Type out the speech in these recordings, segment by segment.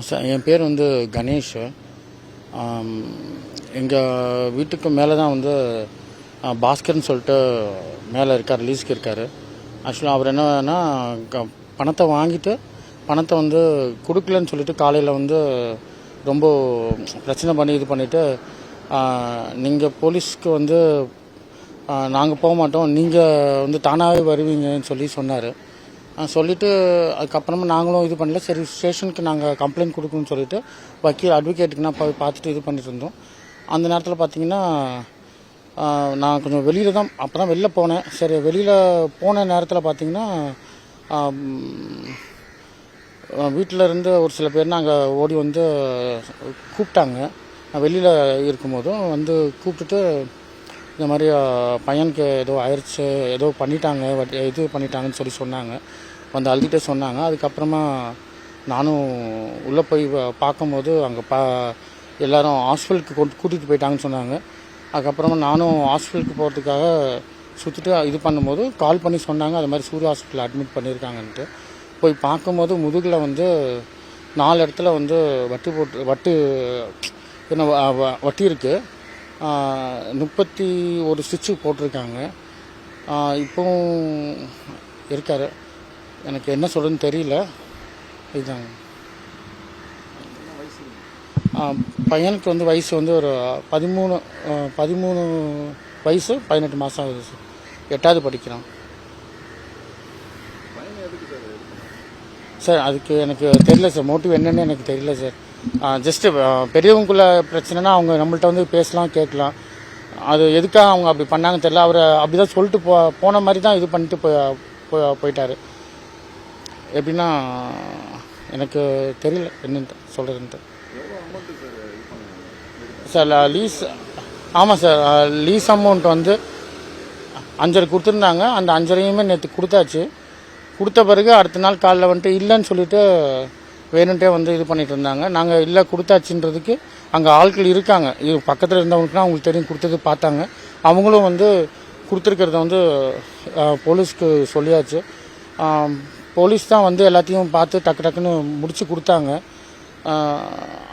Sir என் பேர் வந்து கணேஷ். எங்கள் வீட்டுக்கு மேலே தான் வந்து பாஸ்கர்னு சொல்லிட்டு மேலே இருக்கார் லீஸ்க்கு இருக்கார். ஆக்சுவலாக அவர் என்னன்னா க- பணத்தை வாங்கிட்டு பணத்தை வந்து கொடுக்கலன்னு சொல்லிட்டு காலையில் வந்து ரொம்ப பிரச்சனை பண்ணி இது பண்ணிவிட்டு நீங்கள் போலீஸ்க்கு வந்து நாங்கள் போக மாட்டோம் நீங்கள் வந்து தானாகவே வருவீங்கன்னு சொல்லி சொன்னார். சொல்லிவிட்டு அதுக்கப்புறமா நாங்களும் இது பண்ணல. சரி ஸ்டேஷனுக்கு நாங்கள் கம்ப்ளைண்ட் கொடுக்கணும்னு சொல்லிட்டு வக்கீல் அட்வொகேட்டுக்கு நான் போய் பார்த்துட்டு இது பண்ணிட்டு இருந்தோம். அந்த நேரத்தில் பார்த்தீங்கன்னா நான் கொஞ்சம் வெளியில் தான் அப்போ தான் வெளில போனேன். சரி வெளியில் போன நேரத்தில் பார்த்தீங்கன்னா வீட்டில் இருந்து ஒரு சில பேர் நாங்கள் ஓடி வந்து கூப்பிட்டாங்க. வெளியில் இருக்கும்போதும் வந்து கூப்பிட்டுட்டு இந்த மாதிரி பையனுக்கு ஏதோ ஆயிடுச்சு ஏதோ பண்ணிட்டாங்க இது பண்ணிட்டாங்கன்னு சொல்லி சொன்னாங்க. வந்து அழுதுகிட்டே சொன்னாங்க. அதுக்கப்புறமா நானும் உள்ளே போய் பார்க்கும்போது அங்கே பா எல்லாரும் ஹாஸ்பிட்டலுக்கு கொண்டு கூட்டிகிட்டு போயிட்டாங்கன்னு சொன்னாங்க. அதுக்கப்புறமா நானும் ஹாஸ்பிட்டலுக்கு போகிறதுக்காக சுற்றிட்டு இது பண்ணும்போது கால் பண்ணி சொன்னாங்க. அது மாதிரி சூரிய ஹாஸ்பிட்டலில் அட்மிட் பண்ணியிருக்காங்கன்ட்டு. போய் பார்க்கும்போது முதுகில் வந்து நாலு இடத்துல வந்து வட்டு போட்டு வட்டு என்ன வ- வ- வட்டி இருக்குது முப்பத்தி ஒரு ஸ்டிச்சு போட்டிருக்காங்க. இப்போவும் இருக்கார். எனக்கு என்ன சொல்கிறதுன்னு தெரியல. இதுதாங்க பையனுக்கு வந்து வயசு வந்து ஒரு பதிமூணு பதிமூணு வயசு பதினெட்டு மாதம் ஆகுது சார். எட்டாவது படிக்கிறான். சார் அதுக்கு எனக்கு தெரியல சார். மோட்டிவ் என்னன்னு எனக்கு தெரியல சார். ஜஸ்ட்டு பெரியவங்களுக்குள்ள பிரச்சனைனா அவங்க நம்மள்ட்ட வந்து பேசலாம் கேட்கலாம். அது எதுக்காக அவங்க அப்படி பண்ணாங்கன்னு தெரியல. அவர் அப்படி தான் சொல்லிட்டு போ போன மாதிரி தான் இது பண்ணிட்டு போய் போய்- போயிட்டார். எப்படின்னா எனக்கு தெரியல என்னன்ட்டு சொல்கிறதுன்ட்டு சார் லீஸ் ஆமாம் சார் லீஸ் அமௌண்ட் வந்து அஞ்சரை கொடுத்துருந்தாங்க. அந்த அஞ்சரையுமே நேற்று கொடுத்தாச்சு. கொடுத்த பிறகு அடுத்த நாள் காலைல வந்துட்டு இல்லைன்னு சொல்லிட்டு வேணுன்ட்டே வந்து இது பண்ணிட்டு இருந்தாங்க. நாங்கள் இல்லை கொடுத்தாச்சுன்றதுக்கு அங்கே ஆட்கள் இருக்காங்க. இது பக்கத்தில் இருந்தவங்களுக்குலாம் அவங்களுக்கு தெரியும் கொடுத்தது பார்த்தாங்க. அவங்களும் வந்து கொடுத்துருக்கிறத வந்து போலீஸ்க்கு சொல்லியாச்சு. போலீஸ் தான் வந்து எல்லாத்தையும் பார்த்து டக்கு டக்குன்னு முடிச்சு கொடுத்தாங்க.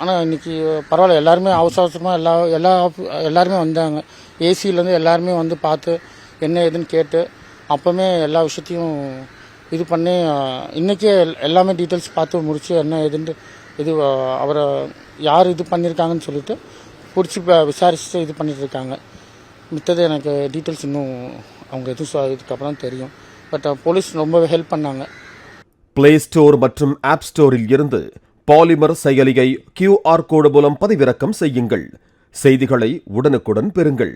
ஆனால் இன்றைக்கி பரவாயில்ல எல்லாருமே அவசர அவசரமாக எல்லா எல்லா எல்லாருமே வந்தாங்க. ஏசியிலேருந்து எல்லாருமே வந்து பார்த்து என்ன ஏதுன்னு கேட்டு அப்போவுமே எல்லா விஷயத்தையும் இது பண்ணி இன்றைக்கே எல்- எல்லாமே டீட்டெயில்ஸ் பார்த்து முடிச்சு என்ன ஏதுன்ட்டு இது அவரை யார் இது பண்ணியிருக்காங்கன்னு சொல்லிட்டு பிடிச்சி விசாரிச்சுட்டு இது பண்ணிட்டு இருக்காங்க மித்தது எனக்கு டீட்டெயில்ஸ் இன்னும் அவங்க எதுவும் இதுக்கப்புறம் தெரியும். பட் போலீஸ் ரொம்பவே ஹெல்ப் பண்ணாங்க. பிளே ஸ்டோர் மற்றும் ஆப் ஸ்டோரில் இருந்து பாலிமர் செயலியை கியூஆர் கோடு மூலம் பதிவிறக்கம் செய்யுங்கள். செய்திகளை உடனுக்குடன் பெறுங்கள்.